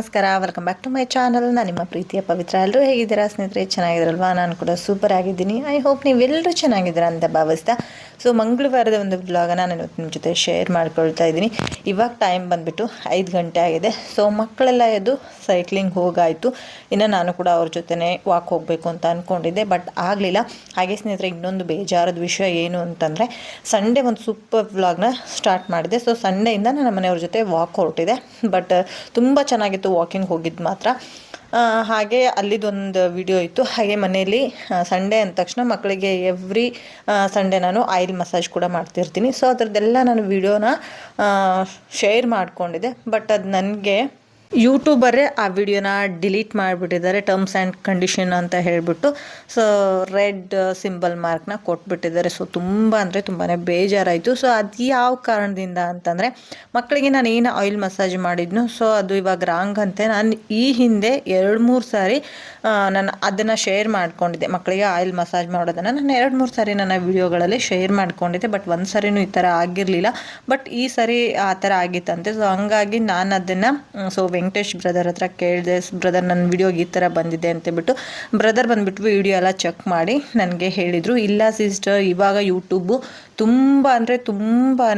ನಮಸ್ಕಾರ welcome back to my channel ನಾನು ನಿಮ್ಮ ಪ್ರೀತಿಯ ಪವಿತ್ರ ಎಲ್ಲರೂ ಹೇಗಿದ್ದೀರಾ? ಸ್ನೇಹಿತರೆ ಚೆನ್ನಾಗಿದ್ರಲ್ವಾ ನಾನು ಕೂಡ ಸೂಪರ್ ಆಗಿದ್ದೀನಿ. ಐ ಹೋಪ್ ನೀವೆಲ್ಲರೂ ಚೆನ್ನಾಗಿದ್ದೀರಾ ಅಂತ ಭಾವಿಸ್ತಾ ಸೊ ಮಂಗಳವಾರದ ಒಂದು ವ್ಲಾಗನ ನಾನು ಇವತ್ತು ನಿಮ್ಮ ಜೊತೆ ಶೇರ್ ಮಾಡ್ಕೊಳ್ತಾ ಇದ್ದೀನಿ. ಇವಾಗ ಟೈಮ್ ಬಂದುಬಿಟ್ಟು ಐದು ಗಂಟೆ ಆಗಿದೆ. ಸೊ ಮಕ್ಕಳೆಲ್ಲ ಎದ್ದು ಸೈಕ್ಲಿಂಗ್ ಹೋಗಾಯಿತು. ಇನ್ನು ನಾನು ಕೂಡ ಅವ್ರ ಜೊತೆನೇ ವಾಕ್ ಹೋಗಬೇಕು ಅಂತ ಅಂದ್ಕೊಂಡಿದ್ದೆ ಬಟ್ ಆಗಲಿಲ್ಲ. ಹಾಗೆ ಸ್ನೇಹಿತರೆ, ಇನ್ನೊಂದು ಬೇಜಾರದ ವಿಷಯ ಏನು ಅಂತಂದರೆ ಸಂಡೇ ಒಂದು ಸೂಪರ್ ವ್ಲಾಗ್ನ ಸ್ಟಾರ್ಟ್ ಮಾಡಿದೆ. ಸೊ ಸಂಡೆಯಿಂದ ನಾನು ಮನೆಯವ್ರ ಜೊತೆ ವಾಕ್ ಹೊರಟಿದೆ. ಬಟ್ ತುಂಬ ಚೆನ್ನಾಗಿತ್ತು ವಾಕಿಂಗ್ ಹೋಗಿದ್ದು ಮಾತ್ರ. ಹಾಗೆ ಅಲ್ಲಿದೊಂದು ವಿಡಿಯೋ ಇತ್ತು. ಹಾಗೆ ಮನೆಯಲ್ಲಿ ಸಂಡೇ ಅಂದ ತಕ್ಷಣ ಮಕ್ಕಳಿಗೆ ಎವ್ರಿ ಸಂಡೇ ನಾನು ಆಯಿಲ್ ಮಸಾಜ್ ಕೂಡ ಮಾಡ್ತಿರ್ತೀನಿ. ಸೊ ಅದರದ್ದೆಲ್ಲ ನಾನು ವಿಡಿಯೋನ ಶೇರ್ ಮಾಡಿಕೊಂಡಿದ್ದೆ. ಬಟ್ ಅದು ನನಗೆ ಯೂಟ್ಯೂಬರೇ ಆ ವಿಡಿಯೋನ ಡಿಲೀಟ್ ಮಾಡಿಬಿಟ್ಟಿದ್ದಾರೆ, ಟರ್ಮ್ಸ್ ಆ್ಯಂಡ್ ಕಂಡೀಷನ್ ಅಂತ ಹೇಳಿಬಿಟ್ಟು. ಸೊ, ರೆಡ್ ಸಿಂಬಲ್ ಮಾರ್ಕ್ನ ಕೊಟ್ಬಿಟ್ಟಿದ್ದಾರೆ. ಸೊ, ತುಂಬ ಅಂದರೆ ತುಂಬಾ ಬೇಜಾರಾಯಿತು. ಸೊ, ಅದು ಯಾವ ಕಾರಣದಿಂದ ಅಂತಂದರೆ, ಮಕ್ಕಳಿಗೆ ನಾನು ಏನು ಆಯಿಲ್ ಮಸಾಜ್ ಮಾಡಿದ್ನು, ಸೊ, ಅದು ಇವಾಗ ರಾಂಗ್ ಅಂತೆ. ನಾನು ಈ ಹಿಂದೆ ಎರಡು ಮೂರು ಸಾರಿ ನಾನು ಅದನ್ನು ಶೇರ್ ಮಾಡ್ಕೊಂಡಿದ್ದೆ. ಮಕ್ಕಳಿಗೆ ಆಯಿಲ್ ಮಸಾಜ್ ಮಾಡೋದನ್ನು ನಾನು ಎರಡು ಮೂರು ಸಾರಿ ನನ್ನ ವಿಡಿಯೋಗಳಲ್ಲಿ ಶೇರ್ ಮಾಡ್ಕೊಂಡಿದ್ದೆ. ಬಟ್ ಒಂದು ಸಾರಿನೂ ಈ ಥರ ಆಗಿರಲಿಲ್ಲ. ಬಟ್ ಈ ಸರಿ ಆ ಥರ ಆಗಿತ್ತಂತೆ. ಸೊ, ಹಂಗಾಗಿ ನಾನು ಅದನ್ನು ಸೊ ವೆಂಕಟೇಶ್ ಬ್ರದರ್ ಹತ್ರ ಕೇಳಿದೆ ಬ್ರದರ್ ನನ್ನ ವಿಡಿಯೋಗೆ ಈ ಥರ ಬಂದಿದೆ ಅಂತೇಳ್ಬಿಟ್ಟು ಬ್ರದರ್ ಬಂದುಬಿಟ್ಟು ವಿಡಿಯೋ ಎಲ್ಲ ಚೆಕ್ ಮಾಡಿ, ನನಗೆ ಹೇಳಿದರು. ಇಲ್ಲ ಸಿಸ್ಟರ್ ಇವಾಗ ಯೂಟ್ಯೂಬು ತುಂಬ ಅಂದರೆ ತುಂಬಾ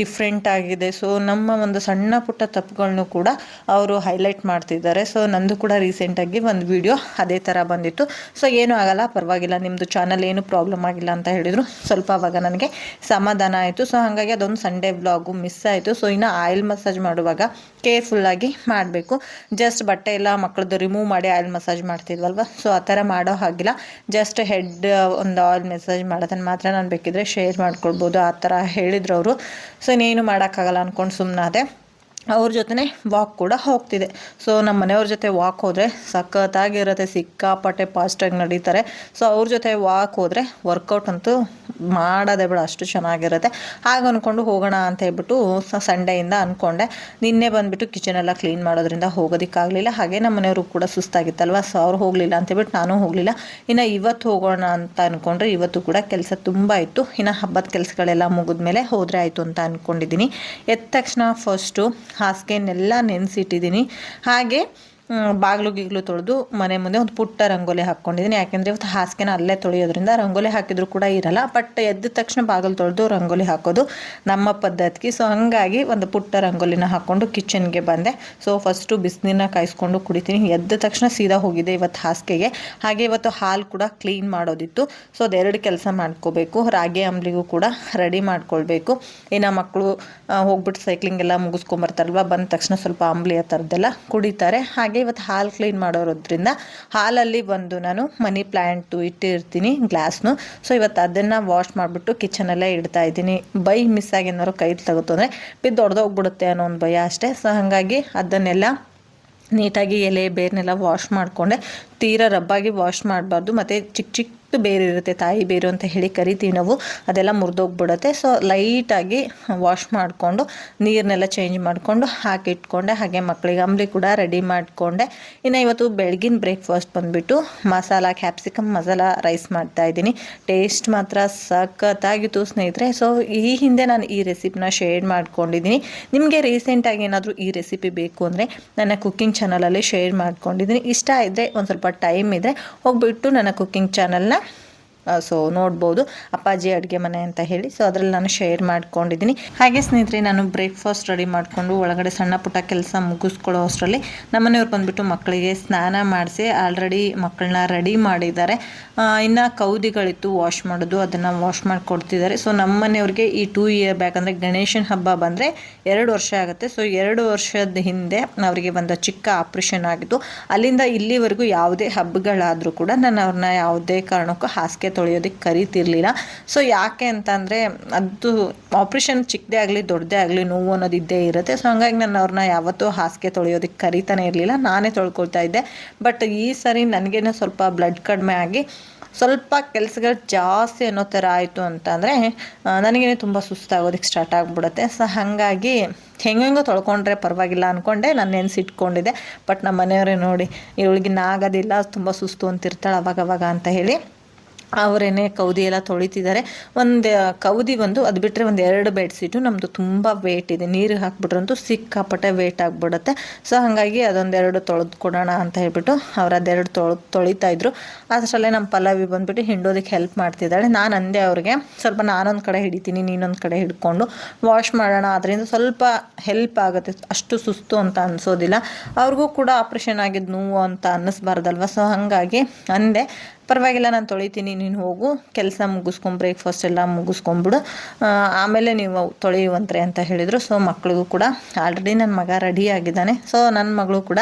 ಡಿಫ್ರೆಂಟ್ ಆಗಿದೆ. ಸೊ ನಮ್ಮ ಒಂದು ಸಣ್ಣ ಪುಟ್ಟ ತಪ್ಪುಗಳನ್ನು ಕೂಡ ಅವರು ಹೈಲೈಟ್ ಮಾಡ್ತಿದ್ದಾರೆ. ಸೊ ನಂದು ಕೂಡ ರೀಸೆಂಟಾಗಿ ಒಂದು ವಿಡಿಯೋ ಅದೇ ಥರ ಬಂದಿತ್ತು. ಸೊ ಏನೂ ಆಗಲ್ಲ, ಪರವಾಗಿಲ್ಲ. ನಿಮ್ಮದು ಚಾನಲ್ ಏನು ಪ್ರಾಬ್ಲಮ್ ಆಗಿಲ್ಲ ಅಂತ ಹೇಳಿದರು. ಸ್ವಲ್ಪ ಅವಾಗ ನನಗೆ ಸಮಾಧಾನ ಆಯಿತು. ಸೊ ಹಾಗಾಗಿ ಅದೊಂದು ಸಂಡೇ ಬ್ಲಾಗು ಮಿಸ್ ಆಯಿತು. ಸೊ ಇನ್ನು ಆಯಿಲ್ ಮಸಾಜ್ ಮಾಡುವಾಗ ಕೇರ್ಫುಲ್ಲಾಗಿ ಮಾಡಬೇಕು. ಜಸ್ಟ್ ಬಟ್ಟೆ ಎಲ್ಲ ಮಕ್ಕಳದ್ದು ರಿಮೂವ್ ಮಾಡಿ ಆಯಿಲ್ ಮಸಾಜ್ ಮಾಡ್ತಿದ್ವಲ್ವ? ಸೊ ಆ ಥರ ಮಾಡೋ ಹಾಗಿಲ್ಲ. ಜಸ್ಟ್ ಹೆಡ್ ಒಂದು ಆಯಿಲ್ ಮಸಾಜ್ ಮಾಡೋದನ್ನು ಮಾತ್ರ ನಾನು ಬೇಕಿದ್ರೆ ಶೇರ್ ಮಾಡ್ಕೊಳ್ಬೋದು. ಆ ಥರ ಹೇಳಿದ್ರು ಅವರು. ಸೊ ಇನ್ನೇನು ಮಾಡೋಕ್ಕಾಗಲ್ಲ ಅಂದ್ಕೊಂಡು ಸುಮ್ಮನಾದೆ ಅವ್ರ ಜೊತೆ ವಾಕ್ ಕೂಡ ಹೋಗ್ತಿದೆ. ಸೊ ನಮ್ಮ ಮನೆಯವ್ರ ಜೊತೆ ವಾಕ್ ಹೋದರೆ ಸಖತ್ತಾಗಿರುತ್ತೆ. ಸಿಕ್ಕಾಪಟ್ಟೆ ಫಾಸ್ಟಾಗಿ ನಡೀತಾರೆ. ಸೊ ಅವ್ರ ಜೊತೆ ವಾಕ್ ಹೋದರೆ ವರ್ಕೌಟ್ ಅಂತೂ ಮಾಡೋದೇ ಬೇಡ, ಅಷ್ಟು ಚೆನ್ನಾಗಿರುತ್ತೆ. ಹಾಗೆ ಅಂದ್ಕೊಂಡು ಹೋಗೋಣ ಅಂತ ಹೇಳ್ಬಿಟ್ಟು ಸಂಡೆಯಿಂದ ಅಂದ್ಕೊಂಡೆ ನಿನ್ನೆ ಬಂದುಬಿಟ್ಟು ಕಿಚನೆಲ್ಲ ಕ್ಲೀನ್ ಮಾಡೋದ್ರಿಂದ ಹೋಗೋದಕ್ಕಾಗಲಿಲ್ಲ. ಹಾಗೆ ನಮ್ಮ ಮನೆಯವರು ಕೂಡ ಸುಸ್ತಾಗಿತ್ತಲ್ವ? ಸೊ ಅವ್ರು ಹೋಗಲಿಲ್ಲ ಅಂತೇಳ್ಬಿಟ್ಟು ನಾನು ಹೋಗಲಿಲ್ಲ. ಇನ್ನು ಇವತ್ತು ಹೋಗೋಣ ಅಂತ ಅಂದ್ಕೊಂಡ್ರೆ ಇವತ್ತು ಕೂಡ ಕೆಲಸ ತುಂಬ ಇತ್ತು. ಇನ್ನು ಹಬ್ಬದ ಕೆಲಸಗಳೆಲ್ಲ ಮುಗಿದ್ಮೇಲೆ ಹೋದರೆ ಆಯಿತು ಅಂತ ಅಂದ್ಕೊಂಡಿದ್ದೀನಿ ಎದ್ದ ತಕ್ಷಣ ಫಸ್ಟು ಹಾಸಿಗೆನೆಲ್ಲ ನೆನೆಸಿಟ್ಟಿದ್ದೀನಿ. ಹಾಗೆ ಬಾಗಿಲು ಗೀಗ್ಲು ತೊಳೆದು ಮನೆ ಮುಂದೆ ಒಂದು ಪುಟ್ಟ ರಂಗೋಲಿ ಹಾಕ್ಕೊಂಡಿದ್ದೀನಿ. ಯಾಕೆಂದರೆ ಇವತ್ತು ಹಾಸಿಗೆನ ಅಲ್ಲೇ ತೊಳೆಯೋದ್ರಿಂದ ರಂಗೋಲಿ ಹಾಕಿದ್ರು ಕೂಡ ಇರಲ್ಲ. ಬಟ್ ಎದ್ದ ತಕ್ಷಣ ಬಾಗಿಲು ತೊಳೆದು ರಂಗೋಲಿ ಹಾಕೋದು ನಮ್ಮ ಪದ್ಧತಿ ಸೊ ಹಾಗಾಗಿ ಒಂದು ಪುಟ್ಟ ರಂಗೋಲಿನ ಹಾಕ್ಕೊಂಡು ಕಿಚನ್ಗೆ ಬಂದೆ. ಸೊ ಫಸ್ಟು ಬಿಸಿನೀರನ್ನ ಕಾಯಿಸ್ಕೊಂಡು ಕುಡಿತೀನಿ. ಎದ್ದ ತಕ್ಷಣ ಸೀದಾ ಹೋಗಿದೆ ಇವತ್ತು ಹಾಸಿಗೆಗೆ. ಹಾಗೆ ಇವತ್ತು ಹಾಲು ಕೂಡ ಕ್ಲೀನ್ ಮಾಡೋದಿತ್ತು. ಸೊ ಅದೆರಡು ಕೆಲಸ ಮಾಡ್ಕೋಬೇಕು. ರಾಗಿ ಅಂಬ್ಲಿಗೂ ಕೂಡ ರೆಡಿ ಮಾಡ್ಕೊಳ್ಬೇಕು. ಇನ್ನು ಮಕ್ಕಳು ಹೋಗ್ಬಿಟ್ಟು ಸೈಕ್ಲಿಂಗ್ ಎಲ್ಲ ಮುಗಿಸ್ಕೊಂಬರ್ತಾರಲ್ವ, ಬಂದ ತಕ್ಷಣ ಸ್ವಲ್ಪ ಅಂಬ್ಲಿ ಆ ಥರದ್ದೆಲ್ಲ ಕುಡಿತಾರೆ. ಹಾಗೆ ಇವತ್ತು ಹಾಲು ಕ್ಲೀನ್ ಮಾಡೋರೋದ್ರಿಂದ ಹಾಲಲ್ಲಿ ಬಂದು ನಾನು ಮನಿ ಪ್ಲ್ಯಾಂಟು ಇಟ್ಟಿರ್ತೀನಿ ಗ್ಲಾಸ್ನು. ಸೊ ಇವತ್ತು ಅದನ್ನು ವಾಶ್ ಮಾಡಿಬಿಟ್ಟು ಕಿಚನಲ್ಲೇ ಇಡ್ತಾ ಇದ್ದೀನಿ. ಬೈ ಮಿಸ್ ಆಗಿ ಏನಾದ್ರು ಕೈ ತಗೋತು ಅಂದರೆ ಬಿದ್ದು ಹೊಡೆದೋಗ್ಬಿಡುತ್ತೆ ಅನ್ನೋ ಒಂದು ಭಯ ಅಷ್ಟೇ. ಸೊ ಹಾಗಾಗಿ ಅದನ್ನೆಲ್ಲ ನೀಟಾಗಿ ಎಲೆ ಬೇರ್ನೆಲ್ಲ ವಾಶ್ ಮಾಡಿಕೊಂಡೆ. ತೀರಾ ರಬ್ಬಾಗಿ ವಾಶ್ ಮಾಡಬಾರ್ದು. ಮತ್ತು ಚಿಕ್ಕ ಚಿಕ್ಕ ಬೇರೆ ಇರುತ್ತೆ, ತಾಯಿ ಬೇರು ಅಂತ ಹೇಳಿ ಕರಿತೀವಿ ನಾವು. ಅದೆಲ್ಲ ಮುರಿದೋಗ್ಬಿಡುತ್ತೆ. ಸೊ ಲೈಟಾಗಿ ವಾಶ್ ಮಾಡಿಕೊಂಡು ನೀರನ್ನೆಲ್ಲ ಚೇಂಜ್ ಮಾಡಿಕೊಂಡು ಹಾಕಿಟ್ಕೊಂಡೆ, ಹಾಗೆ ಮಕ್ಕಳಿಗೆ ಅಂಬ್ಲಿ ಕೂಡ ರೆಡಿ ಮಾಡಿಕೊಂಡೆ. ಇನ್ನು ಇವತ್ತು ಬೆಳಗಿನ ಬ್ರೇಕ್ಫಾಸ್ಟ್ ಬಂದುಬಿಟ್ಟು ಮಸಾಲ ಕ್ಯಾಪ್ಸಿಕಮ್ ಮಸಾಲ ರೈಸ್ ಮಾಡ್ತಾ ಇದ್ದೀನಿ. ಟೇಸ್ಟ್ ಮಾತ್ರ ಸಖತ್ತಾಗಿತ್ತು ಸ್ನೇಹಿತರೆ. ಸೊ ಈ ಹಿಂದೆ ನಾನು ಈ ರೆಸಿಪಿನ ಶೇರ್ ಮಾಡ್ಕೊಂಡಿದ್ದೀನಿ. ನಿಮಗೆ ರೀಸೆಂಟಾಗಿ ಏನಾದರೂ ಈ ರೆಸಿಪಿ ಬೇಕು ಅಂದರೆ ನನ್ನ ಕುಕ್ಕಿಂಗ್ ಚಾನಲಲ್ಲಿ ಶೇರ್ ಮಾಡ್ಕೊಂಡಿದ್ದೀನಿ. ಇಷ್ಟ ಇದ್ದರೆ ಒಂದು ಸ್ವಲ್ಪ ಟೈಮ್ ಇದ್ದರೆ ಹೋಗ್ಬಿಟ್ಟು ನನ್ನ ಕುಕ್ಕಿಂಗ್ ಚಾನಲ್ನ ಸೊ ನೋಡ್ಬೋದು. ಅಪ್ಪಾಜಿ ಅಡುಗೆ ಮನೆ ಅಂತ ಹೇಳಿ. ಸೊ ಅದರಲ್ಲಿ ನಾನು ಶೇರ್ ಮಾಡ್ಕೊಂಡಿದ್ದೀನಿ. ಹಾಗೆ ಸ್ನೇಹಿತರೆ, ನಾನು ಬ್ರೇಕ್ಫಾಸ್ಟ್ ರೆಡಿ ಮಾಡಿಕೊಂಡು ಒಳಗಡೆ ಸಣ್ಣ ಪುಟ್ಟ ಕೆಲಸ ಮುಗಿಸ್ಕೊಳ್ಳೋ ಅಷ್ಟರಲ್ಲಿ ನಮ್ಮನೆಯವ್ರು ಬಂದುಬಿಟ್ಟು ಮಕ್ಕಳಿಗೆ ಸ್ನಾನ ಮಾಡಿಸಿ ಆಲ್ರೆಡಿ ಮಕ್ಕಳನ್ನ ರೆಡಿ ಮಾಡಿದ್ದಾರೆ. ಇನ್ನು ಕೌದಿಗಳಿತ್ತು ವಾಶ್ ಮಾಡೋದು, ಅದನ್ನು ವಾಶ್ ಮಾಡಿಕೊಡ್ತಿದ್ದಾರೆ. ಸೊ ನಮ್ಮ ಮನೆಯವ್ರಿಗೆ ಈ ಟೂ ಇಯರ್ ಬ್ಯಾಕ್ ಅಂದರೆ ಗಣೇಶನ ಹಬ್ಬ ಬಂದರೆ ಎರಡು ವರ್ಷ ಆಗುತ್ತೆ. ಸೊ ಎರಡು ವರ್ಷದ ಹಿಂದೆ ಅವರಿಗೆ ಒಂದು ಚಿಕ್ಕ ಆಪ್ರೇಷನ್ ಆಗಿತ್ತು ಅಲ್ಲಿಂದ ಇಲ್ಲಿವರೆಗೂ ಯಾವುದೇ ಹಬ್ಬಗಳಾದರೂ ಕೂಡ ನಾನು ಅವ್ರನ್ನ ಯಾವುದೇ ಕಾರಣಕ್ಕೂ ಹಾಸಿಗೆ ತೊಳೆಯೋದಕ್ಕೆ ಕರೀತಿರ್ಲಿಲ್ಲ. ಸೊ ಯಾಕೆ ಅಂತಂದರೆ ಅದು ಆಪ್ರೇಷನ್ ಚಿಕ್ಕದೇ ಆಗಲಿ ದೊಡ್ಡದೇ ಆಗಲಿ ನೋವು ಅನ್ನೋದು ಇದ್ದೇ ಇರುತ್ತೆ. ಸೊ ಹಂಗಾಗಿ ನಾನು ಅವ್ರನ್ನ ಯಾವತ್ತೂ ಹಾಸಿಗೆ ತೊಳೆಯೋದಕ್ಕೆ ಕರಿತಾನೆ ಇರಲಿಲ್ಲ. ನಾನೇ ತೊಳ್ಕೊಳ್ತಾ ಇದ್ದೆ. ಬಟ್ ಈ ಸರಿ ನನಗೇನೋ ಸ್ವಲ್ಪ ಬ್ಲಡ್ ಕಡಿಮೆ ಆಗಿ ಸ್ವಲ್ಪ ಕೆಲಸಗಳು ಜಾಸ್ತಿ ಅನ್ನೋ ಥರ ಆಯಿತು ಅಂತಂದರೆ ನನಗೇನೆ ತುಂಬ ಸುಸ್ತಾಗೋದಕ್ಕೆ ಸ್ಟಾರ್ಟ್ ಆಗಿಬಿಡುತ್ತೆ. ಸೊ ಹಾಗಾಗಿ ಹೆಂಗೆಂಗೋ ತೊಳ್ಕೊಂಡ್ರೆ ಪರವಾಗಿಲ್ಲ ಅಂದ್ಕೊಂಡೆ ನಾನು ನೆನೆಸಿಟ್ಕೊಂಡಿದ್ದೆ. ಬಟ್ ನಮ್ಮ ಮನೆಯವರೇ ನೋಡಿ, ಇವಳಿಗೆ ಆಗೋದಿಲ್ಲ ತುಂಬ ಸುಸ್ತು ಅಂತಿರ್ತಾಳೆ ಅವಾಗವಾಗ ಅವಾಗ ಅಂತ ಹೇಳಿ ಅವರೇನೆ ಕೌದಿ ಎಲ್ಲ ತೊಳಿತಿದ್ದಾರೆ. ಒಂದು ಕೌದಿ ಒಂದು ಅದು ಬಿಟ್ಟರೆ ಒಂದು ಎರಡು ಬೆಡ್ಶೀಟು ನಮ್ಮದು ತುಂಬ ವೇಟ್ ಇದೆ. ನೀರಿಗೆ ಹಾಕ್ಬಿಟ್ರಂತೂ ಸಿಕ್ಕಾಪಟ್ಟೆ ವೇಟ್ ಆಗಿಬಿಡುತ್ತೆ. ಸೊ ಹಾಗಾಗಿ ಅದೊಂದೆರಡು ತೊಳೆದು ಕೊಡೋಣ ಅಂತ ಹೇಳ್ಬಿಟ್ಟು ಅವ್ರು ಅದೆರಡು ತೊಳೆ, ತೊಳಿತಾ ಇದ್ರು. ಅಷ್ಟರಲ್ಲೇ ನಮ್ಮ ಪಲ್ಲವಿ ಬಂದುಬಿಟ್ಟು ಹಿಂಡೋದಕ್ಕೆ ಹೆಲ್ಪ್ ಮಾಡ್ತಿದ್ದಾಳೆ. ನಾನು ಅಂದೆ ಅವ್ರಿಗೆ, ಸ್ವಲ್ಪ ನಾನೊಂದು ಕಡೆ ಹಿಡಿತೀನಿ, ನೀನೊಂದು ಕಡೆ ಹಿಡ್ಕೊಂಡು ವಾಶ್ ಮಾಡೋಣ. ಅದರಿಂದ ಸ್ವಲ್ಪ ಹೆಲ್ಪ್ ಆಗುತ್ತೆ. ಅಷ್ಟು ಸುಸ್ತು ಅಂತ ಅನಿಸೋದಿಲ್ಲ. ಅವ್ರಿಗೂ ಕೂಡ ಆಪ್ರೇಷನ್ ಆಗಿದ್ದು ನೋವು ಅಂತ ಅನ್ನಿಸ್ಬಾರ್ದಲ್ವ? ಸೊ ಹಾಗಾಗಿ ಅಂದೆ ಪರವಾಗಿಲ್ಲ, ನಾನು ತೊಳಿತೀನಿ, ನೀನು ಹೋಗು. ಕೆಲಸ ಮುಗಿಸ್ಕೊಂಡು ಬ್ರೇಕ್ಫಾಸ್ಟ್ ಎಲ್ಲ ಮುಗಿಸ್ಕೊಂಬಿಡು ಆಮೇಲೆ ನೀವು ತೊಳೆಯುವಂತ್ರೆ ಅಂತ ಹೇಳಿದರು ಸೊ ಮಕ್ಕಳಿಗೂ ಕೂಡ. ಆಲ್ರೆಡಿ ನನ್ನ ಮಗ ರೆಡಿ ಆಗಿದ್ದಾನೆ. ಸೊ ನನ್ನ ಮಗಳು ಕೂಡ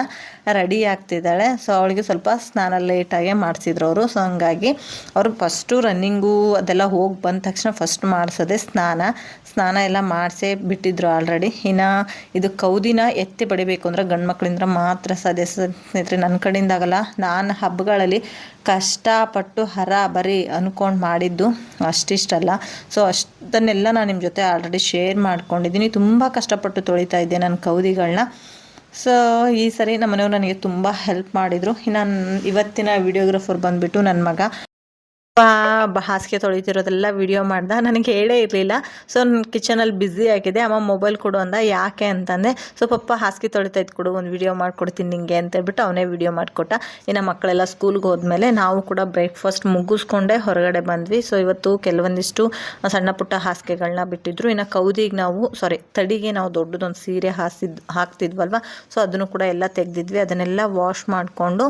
ರೆಡಿ ಆಗ್ತಿದ್ದಾಳೆ. ಸೊ ಅವಳಿಗೆ ಸ್ವಲ್ಪ ಸ್ನಾನ ಲೇಟಾಗೆ ಮಾಡಿಸಿದ್ರು ಅವರು. ಸೊ ಹಂಗಾಗಿ ಅವರು ಫಸ್ಟು ರನ್ನಿಂಗು ಅದೆಲ್ಲ ಹೋಗಿ ಬಂದ ತಕ್ಷಣ ಫಸ್ಟ್ ಮಾಡಿಸೋದೆ ಸ್ನಾನ. ಸ್ನಾನ ಎಲ್ಲ ಮಾಡಿಸೇ ಬಿಟ್ಟಿದ್ರು ಆಲ್ರೆಡಿ ಇನ್ನು ಇದು ಕೌದಿನ ಎತ್ತಿ ಬಡಿಬೇಕು ಅಂದರೆ ಗಂಡು ಮಕ್ಕಳಿಂದ ಮಾತ್ರ ಸಾಧ್ಯ. ಸ್ನೇಹಿತರೆ ನನ್ನ ಕಡೆಯಿಂದ ಆಗಲ್ಲ ನಾನು ಹಬ್ಬಗಳಲ್ಲಿ ಕಷ್ಟಪಟ್ಟು ಹರ ಬರಿ ಅಂದ್ಕೊಂಡು ಮಾಡಿದ್ದು ಅಷ್ಟಿಷ್ಟಲ್ಲ. ಸೊ ಅಷ್ಟನ್ನೆಲ್ಲ ನಾನು ನಿಮ್ಮ ಜೊತೆ ಆಲ್ರೆಡಿ ಶೇರ್ ಮಾಡ್ಕೊಂಡಿದ್ದೀನಿ. ತುಂಬ ಕಷ್ಟಪಟ್ಟು ತೊಳಿತಾ ಇದ್ದೆ ನನ್ನ ಕೌದಿಗಳನ್ನ ಸೊ ಈ ಸರಿ ನಮ್ಮ ಮನೆಯವ್ರು ನನಗೆ ತುಂಬ ಹೆಲ್ಪ್ ಮಾಡಿದರು. ನಾನು ಇವತ್ತಿನ ವಿಡಿಯೋಗ್ರಾಫರ್ ಬಂದುಬಿಟ್ಟು ನನ್ನ ಮಗ. ಹಾಸಿಗೆ ತೊಳಿತಿರೋದೆಲ್ಲ ವಿಡಿಯೋ ಮಾಡ್ದೆ. ನನಗೆ ಹೇಳೇ ಇರಲಿಲ್ಲ. ಸೊ ನನ್ನ ಕಿಚನಲ್ಲಿ ಬ್ಯುಸಿ ಆಗಿದೆ. ಅಮ್ಮ ಮೊಬೈಲ್ ಕೊಡು ಅಂದ. ಯಾಕೆ ಅಂತಂದೆ, ಸೊ, ಪಪ್ಪ, ಹಾಸಿಗೆ ತೊಳಿತಾ ಇದ್ದು ಕೊಡು. ಒಂದು ವಿಡಿಯೋ ಮಾಡ್ಕೊಡ್ತೀನಿ ನಿಂಗೆ ಅಂತ ಹೇಳ್ಬಿಟ್ಟು ಅವನೇ ವಿಡಿಯೋ ಮಾಡಿಕೊಟ್ಟ. ಇನ್ನು ಮಕ್ಕಳೆಲ್ಲ ಸ್ಕೂಲ್ಗೆ ಹೋದ್ಮೇಲೆ ನಾವು ಕೂಡ ಬ್ರೇಕ್ಫಾಸ್ಟ್ ಮುಗಿಸ್ಕೊಂಡೆ ಹೊರಗಡೆ ಬಂದ್ವಿ. ಸೊ ಇವತ್ತು ಕೆಲವೊಂದಿಷ್ಟು ಸಣ್ಣ ಪುಟ್ಟ ಹಾಸಿಗೆಗಳನ್ನ ಬಿಟ್ಟಿದ್ರು. ಇನ್ನು ಕೌದಿಗೆ ನಾವು ಸಾರಿ ತಡಿಗೆ ನಾವು ದೊಡ್ಡದೊಂದು ಸೀರೆ ಹಾಸಿದ್, ಹಾಕ್ತಿದ್ವಲ್ವ? ಸೊ ಅದನ್ನು ಕೂಡ ಎಲ್ಲ ತೆಗೆದಿದ್ವಿ. ಅದನ್ನೆಲ್ಲ ವಾಶ್ ಮಾಡಿಕೊಂಡು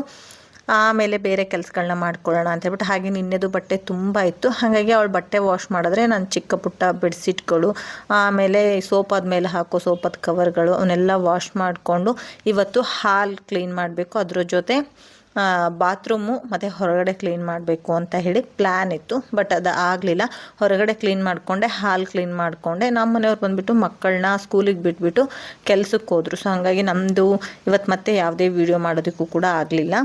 ಆಮೇಲೆ ಬೇರೆ ಕೆಲಸಗಳನ್ನ ಮಾಡ್ಕೊಳ್ಳೋಣ ಅಂತ ಹೇಳ್ಬಿಟ್ಟು ಹಾಗೆ ನಿನ್ನೆದು ಬಟ್ಟೆ ತುಂಬ ಇತ್ತು. ಹಾಗಾಗಿ ಅವಳು ಬಟ್ಟೆ ವಾಶ್ ಮಾಡಿದ್ರೆ ನಾನು ಚಿಕ್ಕ ಪುಟ್ಟ ಬೆಡ್ಶೀಟ್ಗಳು, ಆಮೇಲೆ ಸೋಪಾದ ಮೇಲೆ ಹಾಕೋ ಸೋಪಾದ ಕವರ್ಗಳು, ಅವನ್ನೆಲ್ಲ ವಾಶ್ ಮಾಡಿಕೊಂಡು ಇವತ್ತು ಹಾಲ್ ಕ್ಲೀನ್ ಮಾಡಬೇಕು. ಅದ್ರ ಜೊತೆ ಬಾತ್ರೂಮು ಮತ್ತು ಹೊರಗಡೆ ಕ್ಲೀನ್ ಮಾಡಬೇಕು ಅಂತ ಹೇಳಿ ಪ್ಲ್ಯಾನ್ ಇತ್ತು. ಬಟ್ ಅದು ಆಗಲಿಲ್ಲ. ಹೊರಗಡೆ ಕ್ಲೀನ್ ಮಾಡಿಕೊಂಡೆ, ಹಾಲ್ ಕ್ಲೀನ್ ಮಾಡಿಕೊಂಡೆ. ನಮ್ಮ ಮನೆಯವ್ರು ಬಂದುಬಿಟ್ಟು ಮಕ್ಕಳನ್ನ ಸ್ಕೂಲಿಗೆ ಬಿಟ್ಬಿಟ್ಟು ಕೆಲಸಕ್ಕೆ ಹೋದರು. ಸೊ, ಹಾಗಾಗಿ ನಮ್ಮದು ಇವತ್ತು ಮತ್ತೆ ಯಾವುದೇ ವಿಡಿಯೋ ಮಾಡೋದಕ್ಕೂ ಕೂಡ ಆಗಲಿಲ್ಲ.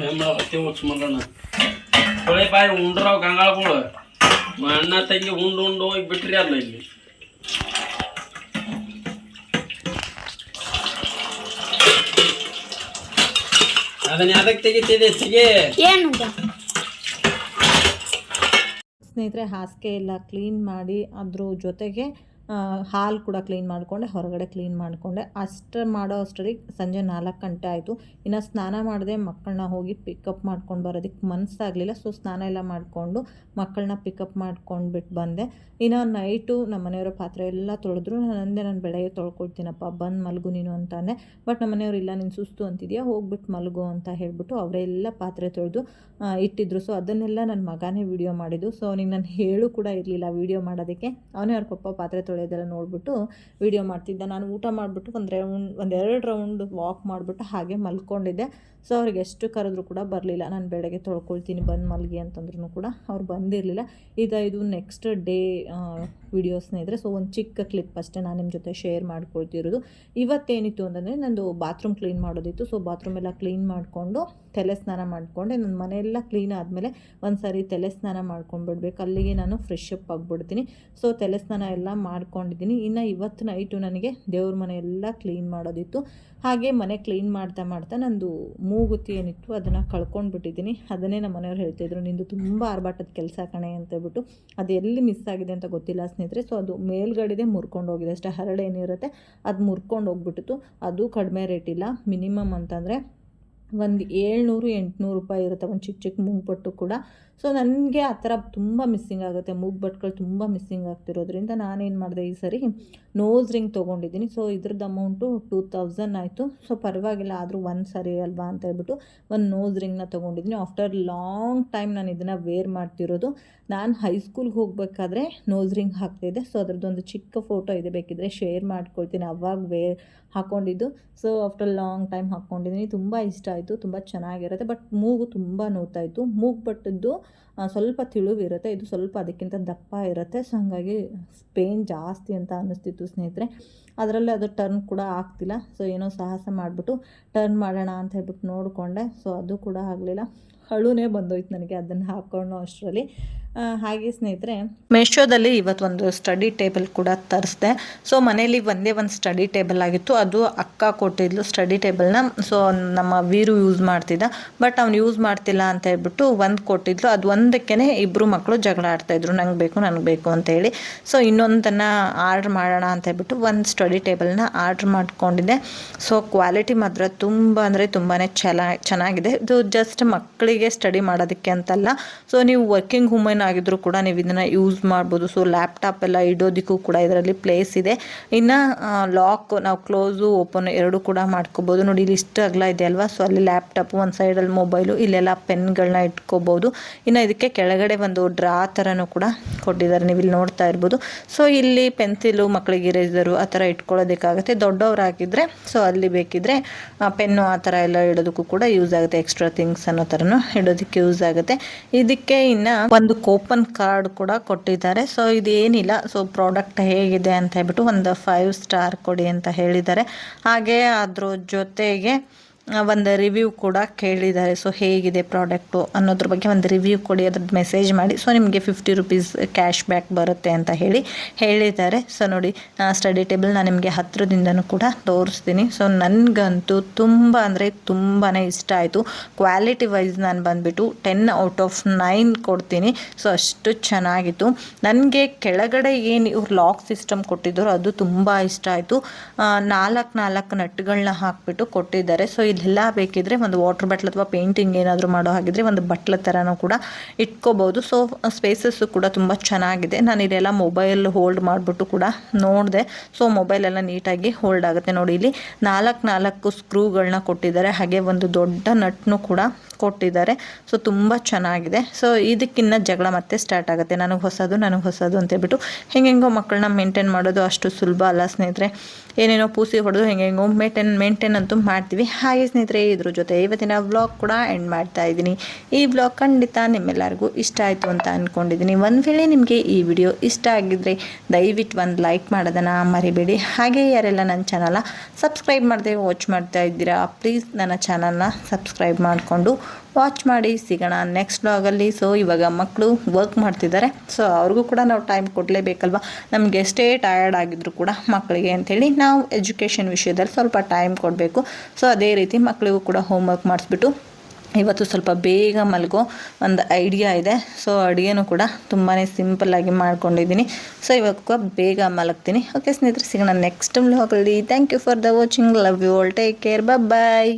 ಹೆಂಗ ಹತ್ತಿ ಹುಚ್ಚ ಮಗನ ಹೊಳೆ ಬಾಯಿ ಉಂಡ್ರವ್ ಗಂಗಾಳಗಳು ಅಣ್ಣ ತಂಗಿ ಉಂಡು ಉಂಡು ಹೋಗಿ ಬಿಟ್ರಿ ಅಲ್ಲ ಇಲ್ಲಿ ಅದನ್ನ ಯಾವ್ದಕ್ಕೆ ತೆಗಿತಿದೆ ತೆಗಿ ಏನು ಸ್ನೇಹಿತರೆ ಹಾಸಿಗೆ ಎಲ್ಲ ಕ್ಲೀನ್ ಮಾಡಿ ಅದ್ರ ಜೊತೆಗೆ ಹಾಲು ಕೂಡ ಕ್ಲೀನ್ ಮಾಡಿಕೊಂಡೆ, ಹೊರಗಡೆ ಕ್ಲೀನ್ ಮಾಡಿಕೊಂಡೆ. ಅಷ್ಟು ಮಾಡೋ ಅಷ್ಟರಿಗೆ ಸಂಜೆ ನಾಲ್ಕು ಗಂಟೆ ಆಯಿತು. ಇನ್ನು ಸ್ನಾನ ಮಾಡಿದೆ ಮಕ್ಕಳನ್ನ ಹೋಗಿ ಪಿಕಪ್ ಮಾಡ್ಕೊಂಡು ಬರೋದಕ್ಕೆ ಮನಸ್ಸಾಗಲಿಲ್ಲ ಸೊ ಸ್ನಾನ ಎಲ್ಲ ಮಾಡಿಕೊಂಡು ಮಕ್ಕಳನ್ನ ಪಿಕಪ್ ಮಾಡ್ಕೊಂಡು ಬಿಟ್ಟು ಬಂದೆ. ಇನ್ನು ನೈಟು ನಮ್ಮ ಮನೆಯವರ ಪಾತ್ರೆ ಎಲ್ಲ ತೊಳೆದ್ರು. ನಾನು ಅಂದೆ ನಾನು ಬೆಳಗ್ಗೆ ತೊಳ್ಕೊಳ್ತೀನಪ್ಪ, ಬಂದು ಮಲಗು ನೀನು ಅಂತಾನೆ ಬಟ್ ನಮ್ಮ ಮನೆಯವ್ರು, ಇಲ್ಲ, ನೀನು ಸುಸ್ತು ಅಂತಿದೆಯಾ? ಹೋಗ್ಬಿಟ್ಟು ಮಲಗು ಅಂತ ಹೇಳಿಬಿಟ್ಟು ಅವರೆಲ್ಲ ಪಾತ್ರೆ ತೊಳೆದು ಇಟ್ಟಿದ್ರು. ಸೊ ಅದನ್ನೆಲ್ಲ ನನ್ನ ಮಗನೇ ವಿಡಿಯೋ ಮಾಡಿದ್ದು. ಸೊ ನಿನ್ನ ನಾನು ಹೇಳು ಕೂಡ ಇರಲಿಲ್ಲ ವಿಡಿಯೋ ಮಾಡೋದಕ್ಕೆ. ಅವನೇ ಅವ್ರ ಪಪ್ಪ ಪಾತ್ರೆ ತೊಳೆಯೋದೆಲ್ಲ ನೋಡಿಬಿಟ್ಟು ವಿಡಿಯೋ ಮಾಡ್ತಿದ್ದೆ. ನಾನು ಊಟ ಮಾಡಿಬಿಟ್ಟು ಒಂದು ರೌಂಡ್ ಒಂದೆರಡು ರೌಂಡ್ ವಾಕ್ ಮಾಡಿಬಿಟ್ಟು ಹಾಗೆ ಮಲ್ಕೊಂಡಿದ್ದೆ. ಸೊ ಅವ್ರಿಗೆ ಎಷ್ಟು ಕರೆದ್ರು ಕೂಡ ಬರಲಿಲ್ಲ. ನಾನು ಬೆಳಗ್ಗೆ ತೊಳ್ಕೊಳ್ತೀನಿ, ಬಂದು ಮಲಗಿ ಅಂತಂದ್ರೂ ಕೂಡ ಅವ್ರು ಬಂದಿರಲಿಲ್ಲ. ಇದು ಇದು ನೆಕ್ಸ್ಟ್ ಡೇ ವಿಡಿಯೋ ಸ್ನೇಹಿತರೆ ಸೊ ಒಂದು ಚಿಕ್ಕ ಕ್ಲಿಪ್ ಅಷ್ಟೇ ನಾನು ನಿಮ್ಮ ಜೊತೆ ಶೇರ್ ಮಾಡ್ಕೊಳ್ತಿರೋದು. ಇವತ್ತೇನಿತ್ತು ಅಂತಂದರೆ ನಂದು ಬಾತ್ರೂಮ್ ಕ್ಲೀನ್ ಮಾಡೋದಿತ್ತು. ಸೊ ಬಾತ್ರೂಮ್ ಎಲ್ಲ ಕ್ಲೀನ್ ಮಾಡಿಕೊಂಡು ತಲೆ ಸ್ನಾನ ಮಾಡಿಕೊಂಡೆ. ನನ್ನ ಮನೆಯೆಲ್ಲ ಕ್ಲೀನ್ ಆದಮೇಲೆ ಒಂದು ಸಾರಿ ತಲೆ ಸ್ನಾನ ಮಾಡ್ಕೊಂಡ್ಬಿಡ್ಬೇಕು. ಅಲ್ಲಿಗೆ ನಾನು ಫ್ರೆಶ್ ಅಪ್ ಆಗಿಬಿಡ್ತೀನಿ. ಸೊ ತಲೆ ಸ್ನಾನ ಎಲ್ಲ ಮಾಡ್ಕೊಂಡಿದ್ದೀನಿ. ಇನ್ನು ಇವತ್ತು ನೈಟು ನನಗೆ ದೇವ್ರ ಮನೆ ಎಲ್ಲ ಕ್ಲೀನ್ ಮಾಡೋದಿತ್ತು. ಹಾಗೆ ಮನೆ ಕ್ಲೀನ್ ಮಾಡ್ತಾ ಮಾಡ್ತಾ ನಂದು ಮೂಗುತಿ ಏನಿತ್ತು ಅದನ್ನು ಕಳ್ಕೊಂಡ್ಬಿಟ್ಟಿದ್ದೀನಿ. ಅದನ್ನೇ ನಮ್ಮ ಮನೆಯವ್ರು ಹೇಳ್ತಿದ್ರು, ನಿಂದು ತುಂಬ ಆರ್ಭಾಟದ ಕೆಲಸ ಕಣೆ ಅಂತ ಹೇಳ್ಬಿಟ್ಟು. ಅದು ಎಲ್ಲಿ ಮಿಸ್ ಆಗಿದೆ ಅಂತ ಗೊತ್ತಿಲ್ಲ. ಸ್ನೇಹಿತರೆ ಸೊ ಅದು ಮೇಲ್ಗಡೆದೇ ಮುರ್ಕೊಂಡು ಹೋಗಿದೆ. ಅಷ್ಟೇ ಹರಳು ಏನಿರುತ್ತೆ ಅದು ಮುರ್ಕೊಂಡು ಹೋಗ್ಬಿಟ್ಟಿತ್ತು. ಅದು ಕಡಿಮೆ ರೇಟ್ ಇಲ್ಲ. ಮಿನಿಮಮ್ ಅಂತಂದರೆ ಒಂದು ಏಳ್ನೂರು, ಎಂಟುನೂರು ರೂಪಾಯಿ ಇರುತ್ತೆ ಒಂದು ಚಿಕ್ಕ ಚಿಕ್ಕ ಮೂಗ್ಬಟ್ಟು ಕೂಡ. ಸೊ ನನಗೆ ಆ ಥರ ತುಂಬ ಮಿಸ್ಸಿಂಗ್ ಆಗುತ್ತೆ. ಮೂಗ್ಬಟ್ಗಳು ತುಂಬ ಮಿಸ್ಸಿಂಗ್ ಆಗ್ತಿರೋದ್ರಿಂದ ನಾನೇನು ಮಾಡಿದೆ ಈ ಸರಿ ನೋಸ್ ರಿಂಗ್ ತೊಗೊಂಡಿದ್ದೀನಿ. ಸೊ ಇದ್ರದ್ದು ಅಮೌಂಟು ಟೂ ತೌಸಂಡ್ ಆಯಿತು. ಸೊ ಪರವಾಗಿಲ್ಲ, ಆದರೂ ಒಂದು ಸರಿ ಅಲ್ವಾ ಅಂತ ಹೇಳ್ಬಿಟ್ಟು ಒಂದು ನೋಸ್ ರಿಂಗ್ನ ತೊಗೊಂಡಿದ್ದೀನಿ. ಆಫ್ಟರ್ ಲಾಂಗ್ ಟೈಮ್ ನಾನು ಇದನ್ನು ವೇರ್ ಮಾಡ್ತಿರೋದು. ನಾನು ಹೈಸ್ಕೂಲ್ಗೆ ಹೋಗಬೇಕಾದ್ರೆ ನೋಸ್ ರಿಂಗ್ ಹಾಕ್ತಿದ್ದೆ. ಸೊ ಅದರದ್ದೊಂದು ಚಿಕ್ಕ ಫೋಟೋ ಇದೆ ಬೇಕಿದ್ರೆ ಶೇರ್ ಮಾಡ್ಕೊಳ್ತೀನಿ. ಅವಾಗ ವೇ ಹಾಕ್ಕೊಂಡಿದ್ದು ಸೊ ಆಫ್ಟರ್ ಲಾಂಗ್ ಟೈಮ್ ಹಾಕ್ಕೊಂಡಿದ್ದೀನಿ ತುಂಬ ಇಷ್ಟ ಆಯಿತು. ತುಂಬ ಚೆನ್ನಾಗಿರುತ್ತೆ. ಬಟ್ ಮೂಗು ತುಂಬ ಇತ್ತು ಮೂಗು ಬಟ್ಟದ್ದು ಸ್ವಲ್ಪ ತಿಳುವಿರುತ್ತೆ. ಇದು ಸ್ವಲ್ಪ ಅದಕ್ಕಿಂತ ದಪ್ಪ ಇರುತ್ತೆ. ಸೊ ಹಾಗಾಗಿ ಪೇನ್ ಜಾಸ್ತಿ ಅಂತ ಅನ್ನಿಸ್ತಿತ್ತು ಸ್ನೇಹಿತರೆ. ಅದರಲ್ಲಿ ಅದು ಟರ್ನ್ ಕೂಡ ಆಗ್ತಿಲ್ಲ. ಸೊ ಏನೋ ಸಾಹಸ ಮಾಡಿಬಿಟ್ಟು ಟರ್ನ್ ಮಾಡೋಣ ಅಂತ ಹೇಳ್ಬಿಟ್ಟು ನೋಡಿಕೊಂಡೆ. ಸೊ ಅದು ಕೂಡ ಆಗಲಿಲ್ಲ. ಹಳುನೇ ಬಂದೋಯ್ತು ನನಗೆ ಅದನ್ನು ಹಾಕ್ಕೊಂಡು ಅಷ್ಟರಲ್ಲಿ ಹಾಗೆ ಸ್ನೇಹಿತರೆ. ಮೇಶೋದಲ್ಲಿ ಇವತ್ತು ಒಂದು ಸ್ಟಡಿ ಟೇಬಲ್ ಕೂಡ ತರಿಸ್ದೆ. ಸೊ ಮನೇಲಿ ಒಂದೇ ಒಂದು ಸ್ಟಡಿ ಟೇಬಲ್ ಆಗಿತ್ತು. ಅದು ಅಕ್ಕ ಕೊಟ್ಟಿದ್ಲು ಸ್ಟಡಿ ಟೇಬಲ್ನ ಸೊ ನಮ್ಮ ವೀರು ಯೂಸ್ ಮಾಡ್ತಿದ್ದ. ಬಟ್ ಅವ್ನು ಯೂಸ್ ಮಾಡ್ತಿಲ್ಲ ಅಂತ ಹೇಳ್ಬಿಟ್ಟು ಒಂದು ಕೊಟ್ಟಿದ್ಲು. ಅದು ಒಂದಕ್ಕೇ ಇಬ್ಬರು ಮಕ್ಕಳು ಜಗಳ ಆಡ್ತಾಯಿದ್ರು ನಂಗೆ ಬೇಕು, ನನಗೆ ಬೇಕು ಅಂತ ಹೇಳಿ. ಸೊ ಇನ್ನೊಂದನ್ನು ಆರ್ಡ್ರ್ ಮಾಡೋಣ ಅಂತ ಹೇಳ್ಬಿಟ್ಟು ಒಂದು ಸ್ಟಡಿ ಟೇಬಲ್ನ ಆರ್ಡ್ರ್ ಮಾಡ್ಕೊಂಡಿದ್ದೆ. ಸೊ ಕ್ವಾಲಿಟಿ ಮಾತ್ರ ತುಂಬ ಅಂದರೆ ತುಂಬಾ ಚೆನ್ನಾಗಿ ಚೆನ್ನಾಗಿದೆ. ಇದು ಜಸ್ಟ್ ಮಕ್ಕಳಿಗೆ ಸ್ಟಡಿ ಮಾಡೋದಕ್ಕೆ ಅಂತಲ್ಲ. ಸೊ ನೀವು ವರ್ಕಿಂಗ್ ವುಮೆನ್ ಆಗಿದ್ರು ಕೂಡ ನೀವು ಇದನ್ನು ಯೂಸ್ ಮಾಡ್ಬೋದು. ಸೊ ಲ್ಯಾಪ್ಟಾಪ್ ಎಲ್ಲ ಇಡೋದಕ್ಕೂ ಕೂಡ ಇದರಲ್ಲಿ ಪ್ಲೇಸ್ ಇದೆ. ಇನ್ನು ಲಾಕ್ ನಾವು ಕ್ಲೋಸು ಓಪನ್ ಎರಡೂ ಕೂಡ ಮಾಡ್ಕೋಬೋದು. ನೋಡಿ, ಇಲ್ಲಿ ಇಷ್ಟು ಅಗಲ ಇದೆ ಅಲ್ವಾ? ಸೊ ಅಲ್ಲಿ ಲ್ಯಾಪ್ಟಾಪು ಒಂದು ಸೈಡಲ್ಲಿ ಮೊಬೈಲು ಇಲ್ಲೆಲ್ಲ ಪೆನ್ಗಳನ್ನ ಇಟ್ಕೋಬೋದು. ಇನ್ನು ಇದಕ್ಕೆ ಕೆಳಗಡೆ ಒಂದು ಡ್ರಾ ಥರನೂ ಕೂಡ ಕೊಟ್ಟಿದ್ದಾರೆ. ನೀವು ಇಲ್ಲಿ ನೋಡ್ತಾ ಇರ್ಬೋದು. ಸೊ ಇಲ್ಲಿ ಪೆನ್ಸಿಲು ಮಕ್ಕಳಿಗೆ ಇರೇಸರು ಆ ಥರ ಇಟ್ಕೊಳ್ಳೋದಕ್ಕಾಗುತ್ತೆ. ದೊಡ್ಡವರಾಗಿದ್ದರೆ ಸೊ ಅಲ್ಲಿ ಬೇಕಿದ್ರೆ ಪೆನ್ನು ಆ ಥರ ಎಲ್ಲ ಇಡೋದಕ್ಕೂ ಕೂಡ ಯೂಸ್ ಆಗುತ್ತೆ. ಎಕ್ಸ್ಟ್ರಾ ಥಿಂಗ್ಸ್ ಅನ್ನೋ ಥರನೂ ಇಡೋದಕ್ಕೆ ಯೂಸ್ ಆಗುತ್ತೆ. ಇದಕ್ಕೆ ಇನ್ನು ಒಂದು ಕೂಪನ್ ಕಾರ್ಡ್ ಕೂಡ ಕೊಟ್ಟಿದ್ದಾರೆ. ಸೊ ಇದೇನಿಲ್ಲ. ಸೊ ಪ್ರಾಡಕ್ಟ್ ಹೇಗಿದೆ ಅಂತ ಹೇಳ್ಬಿಟ್ಟು ಒಂದು ಫೈವ್ ಸ್ಟಾರ್ ಕೊಡಿ ಅಂತ ಹೇಳಿದ್ದಾರೆ. ಹಾಗೆ ಅದ್ರ ಜೊತೆಗೆ ಒಂದು ರಿವ್ಯೂ ಕೂಡ ಕೇಳಿದ್ದಾರೆ. ಸೊ ಹೇಗಿದೆ ಪ್ರಾಡಕ್ಟು ಅನ್ನೋದ್ರ ಬಗ್ಗೆ ಒಂದು ರಿವ್ಯೂ ಕೊಡಿ, ಅದ್ರದ್ದು ಮೆಸೇಜ್ ಮಾಡಿ. ಸೊ ನಿಮಗೆ ಫಿಫ್ಟಿ ರುಪೀಸ್ ಕ್ಯಾಶ್ ಬ್ಯಾಕ್ ಬರುತ್ತೆ ಅಂತ ಹೇಳಿ ಹೇಳಿದ್ದಾರೆ. ಸೊ ನೋಡಿ ಸ್ಟಡಿ ಟೇಬಲ್ ನಾನು ನಿಮಗೆ ಹತ್ತಿರದಿಂದನೂ ಕೂಡ ತೋರಿಸ್ತೀನಿ. ಸೊ ನನಗಂತೂ ತುಂಬ ಅಂದರೆ ತುಂಬಾ ಇಷ್ಟ ಆಯಿತು. ಕ್ವಾಲಿಟಿ ವೈಸ್ ನಾನು ಬಂದುಬಿಟ್ಟು ಟೆನ್ ಔಟ್ ಆಫ್ ನೈನ್ ಕೊಡ್ತೀನಿ. ಸೊ ಅಷ್ಟು ಚೆನ್ನಾಗಿತ್ತು. ನನಗೆ ಕೆಳಗಡೆ ಏನು ಇವ್ರು ಲಾಕ್ ಸಿಸ್ಟಮ್ ಕೊಟ್ಟಿದ್ದರು ಅದು ತುಂಬ ಇಷ್ಟ ಆಯಿತು. ನಾಲ್ಕು ನಾಲ್ಕು ನಟ್ಗಳನ್ನ ಹಾಕ್ಬಿಟ್ಟು ಕೊಟ್ಟಿದ್ದಾರೆ. ಸೊ ಇಲ್ಲೆಲ್ಲ ಬೇಕಿದ್ರೆ ಒಂದು ವಾಟರ್ ಬಾಟ್ಲ್ ಅಥವಾ ಪೇಂಟಿಂಗ್ ಏನಾದರೂ ಮಾಡೋ ಹಾಗಿದ್ರೆ ಒಂದು ಬಟ್ಲ ಥರನೂ ಕೂಡ ಇಟ್ಕೋಬೋದು. ಸೊ ಸ್ಪೇಸಸ್ಸು ಕೂಡ ತುಂಬ ಚೆನ್ನಾಗಿದೆ. ನಾನು ಇದೆಲ್ಲ ಮೊಬೈಲ್ ಹೋಲ್ಡ್ ಮಾಡಿಬಿಟ್ಟು ಕೂಡ ನೋಡಿದೆ. ಸೊ ಮೊಬೈಲೆಲ್ಲ ನೀಟಾಗಿ ಹೋಲ್ಡ್ ಆಗುತ್ತೆ. ನೋಡಿ, ಇಲ್ಲಿ ನಾಲ್ಕು ನಾಲ್ಕು ಸ್ಕ್ರೂಗಳನ್ನ ಕೊಟ್ಟಿದ್ದಾರೆ. ಹಾಗೆ ಒಂದು ದೊಡ್ಡ ನಟ್ನು ಕೂಡ ಕೊಟ್ಟಿದ್ದಾರೆ. ಸೊ ತುಂಬ ಚೆನ್ನಾಗಿದೆ. ಸೊ ಇದಕ್ಕಿನ್ನ ಜಗಳ ಮತ್ತೆ ಸ್ಟಾರ್ಟ್ ಆಗುತ್ತೆ. ನನಗೆ ಹೊಸದು ನನಗೆ ಹೊಸದು ಅಂತ ಹೇಳ್ಬಿಟ್ಟು ಹೆಂಗೆಂಗೋ ಮಕ್ಕಳನ್ನ ಮೇಂಟೈನ್ ಮಾಡೋದು ಅಷ್ಟು ಸುಲಭ ಅಲ್ಲ ಸ್ನೇಹಿತರೆ. ಏನೇನೋ ಪೂಸಿ ಹೊಡೆದು ಹೆಂಗೆಂಗೋ ಮೇಂಟೈನ್ ಮೇಂಟೈನ್ ಅಂತೂ ಮಾಡ್ತೀವಿ. ಹಾಗೆ ಸ್ನೇಹಿತರೆ ಇದ್ರ ಜೊತೆ ಇವತ್ತಿನ ಬ್ಲಾಗ್ ಕೂಡ ಎಂಡ್ ಮಾಡ್ತಾ ಇದ್ದೀನಿ. ಈ ಬ್ಲಾಗ್ ಖಂಡಿತ ನಿಮ್ಮೆಲ್ಲರಿಗೂ ಇಷ್ಟ ಆಯಿತು ಅಂತ ಅಂದ್ಕೊಂಡಿದ್ದೀನಿ ಒಂದು ವೇಳೆ ನಿಮಗೆ ಈ ವಿಡಿಯೋ ಇಷ್ಟ ಆಗಿದ್ದರೆ ದಯವಿಟ್ಟು ಒಂದು ಲೈಕ್ ಮಾಡೋದನ್ನು ಮರಿಬೇಡಿ. ಹಾಗೆ ಯಾರೆಲ್ಲ ನನ್ನ ಚಾನಲ್ನ ಸಬ್ಸ್ಕ್ರೈಬ್ ಮಾಡದೆ ವಾಚ್ ಮಾಡ್ತಾ ಇದ್ದೀರಾ ಪ್ಲೀಸ್ ನನ್ನ ಚಾನಲ್ನ ಸಬ್ಸ್ಕ್ರೈಬ್ ಮಾಡಿಕೊಂಡು ವಾಚ್ ಮಾಡಿ, ಸಿಗೋಣ ನೆಕ್ಸ್ಟ್ ಬ್ಲಾಗಲ್ಲಿ ಸೊ ಇವಾಗ ಮಕ್ಕಳು ವರ್ಕ್ ಮಾಡ್ತಿದ್ದಾರೆ. ಸೊ ಅವ್ರಿಗೂ ಕೂಡ ನಾವು ಟೈಮ್ ಕೊಡಲೇಬೇಕಲ್ವ? ನಮಗೆ ಎಷ್ಟೇ ಟಯರ್ಡ್ ಆಗಿದ್ರು ಕೂಡ ಮಕ್ಕಳಿಗೆ ಅಂಥೇಳಿ ನಾವು ಎಜುಕೇಷನ್ ವಿಷಯದಲ್ಲಿ ಸ್ವಲ್ಪ ಟೈಮ್ ಕೊಡಬೇಕು. ಸೊ ಅದೇ ರೀತಿ ಮಕ್ಕಳಿಗೂ ಕೂಡ ಹೋಮ್ವರ್ಕ್ ಮಾಡಿಸ್ಬಿಟ್ಟು ಇವತ್ತು ಸ್ವಲ್ಪ ಬೇಗ ಮಲಗೋ ಒಂದು ಐಡಿಯಾ ಇದೆ. ಸೊ ಅಡುಗೆನೂ ಕೂಡ ತುಂಬಾ ಸಿಂಪಲ್ಲಾಗಿ ಮಾಡ್ಕೊಂಡಿದ್ದೀನಿ. ಸೊ ಇವಾಗ ಬೇಗ ಮಲಗ್ತೀನಿ. ಓಕೆ ಸ್ನೇಹಿತರೆ, ಸಿಗೋಣ ನೆಕ್ಸ್ಟ್ ವ್ಲಾಗಲ್ಲಿ thank you for the watching love you all take care bye